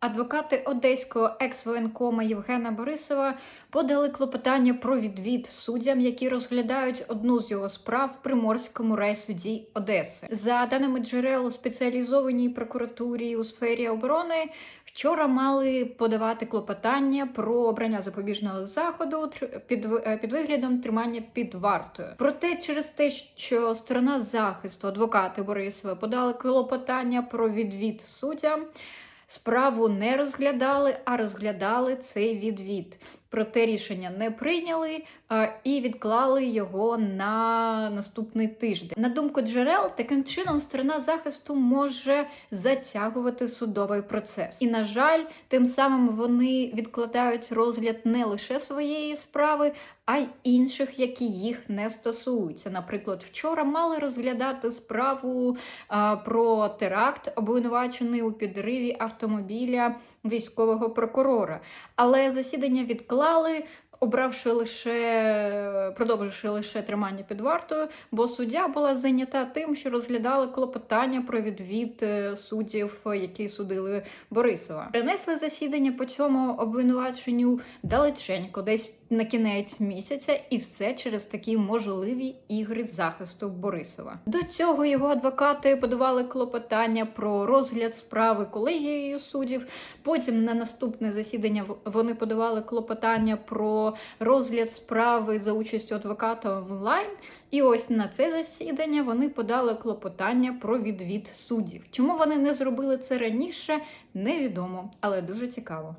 Адвокати одеського екс-воєнкома Євгена Борисова подали клопотання про відвід суддям, які розглядають одну з його справ в Приморському райсуді Одеси. За даними джерел у спеціалізованій прокуратурі у сфері оборони, вчора мали подавати клопотання про обрання запобіжного заходу під, е, під виглядом тримання під вартою. Проте, через те, що сторона захисту, адвокати Борисова, подали клопотання про відвід суддям. Справу не розглядали, а розглядали цей відвід. Проте рішення не прийняли і відклали його на наступний тиждень. На думку джерел, таким чином сторона захисту може затягувати судовий процес. І, на жаль, тим самим вони відкладають розгляд не лише своєї справи, а й інших, які їх не стосуються. Наприклад, вчора мали розглядати справу про теракт, обвинувачений у підриві автомобіля військового прокурора. Але засідання відклали. Обравши лише продовживши лише тримання під вартою, бо суддя була зайнята тим, що розглядали клопотання про відвід е, суддів, які судили Борисова. Принесли засідання по цьому обвинуваченню далеченько, десь на кінець місяця, і все через такі можливі ігри захисту Борисова. До цього його адвокати подавали клопотання про розгляд справи колегією суддів. Потім на наступне засідання вони подавали клопотання про розгляд справи за участю адвоката онлайн. І ось на це засідання вони подали клопотання про відвід суддів. Чому вони не зробили це раніше, невідомо, але дуже цікаво.